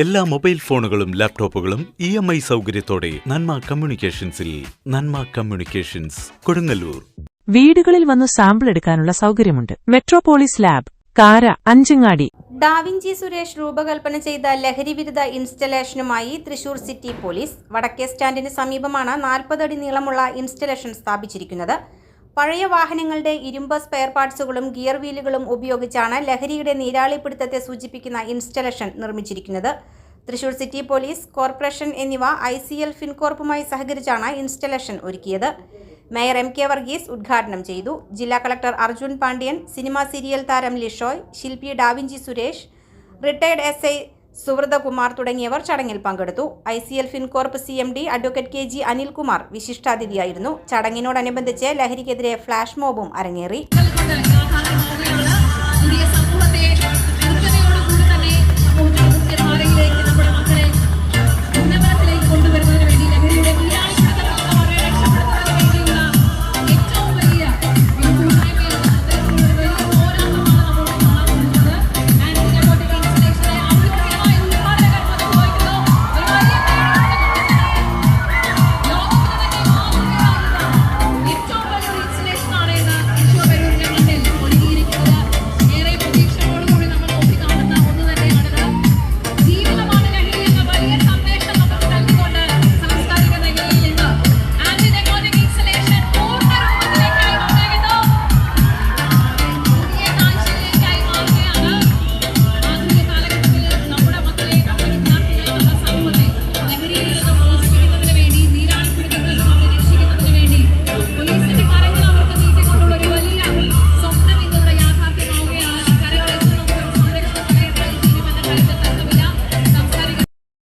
എല്ലാ മൊബൈൽ ഫോണുകളും ലാപ്ടോപ്പുകളും ഇ എം ഐ സൗകര്യത്തോടെ നന്മ കമ്മ്യൂണിക്കേഷൻസിൽ നന്മ കമ്മ്യൂണിക്കേഷൻസ് കൊടുങ്ങല്ലൂർ. വീടുകളിൽ വന്ന് സാമ്പിൾ എടുക്കാനുള്ള സൗകര്യമുണ്ട്. മെട്രോപോളിസ് ലാബ് കാര അഞ്ചങ്ങാടി. ഡാവിഞ്ചി സുരേഷ് രൂപകൽപ്പന ചെയ്ത ലഹരി വിരുദ്ധ ഇൻസ്റ്റലേഷനുമായി തൃശൂർ സിറ്റി പോലീസ് വടക്കേ സ്റ്റാൻഡിന് സമീപമാണ് നാൽപ്പതടി അടി നീളമുള്ള ഇൻസ്റ്റലേഷൻ സ്ഥാപിച്ചിരിക്കുന്നത്. പഴയ വാഹനങ്ങളുടെ ഇരുമ്പ് സ്പെയർ പാർട്സുകളും ഗിയർ വീലുകളും ഉപയോഗിച്ചാണ് ലഹരിയുടെ നീരാളിപ്പിടുത്തത്തെ സൂചിപ്പിക്കുന്ന ഇൻസ്റ്റലേഷൻ നിർമ്മിച്ചിരിക്കുന്നത്. തൃശൂർ സിറ്റി പോലീസ് കോർപ്പറേഷൻ എന്നിവ ഐ സി എൽ ഫിൻകോർപ്പുമായി സഹകരിച്ചാണ് ഇൻസ്റ്റലേഷൻ ഒരുക്കിയത്. മേയർ എം കെ വർഗീസ് ഉദ്ഘാടനം ചെയ്തു. ജില്ലാ collector Arjun Pandian cinema serial താരം ലിഷോയ് ശില്പി Da Vinci Suresh retired S I Suvrathakumar തുടങ്ങിയവർ ചടങ്ങിൽ പങ്കെടുത്തു. I C L Fincorp C M D advocate K G Anilkumar വിശിഷ്ടാതിഥിയായിരുന്നു. ചടങ്ങിനോടനുബന്ധിച്ച് ലഹരിക്കെതിരെ ഫ്ലാഷ് മോബും അരങ്ങേറി.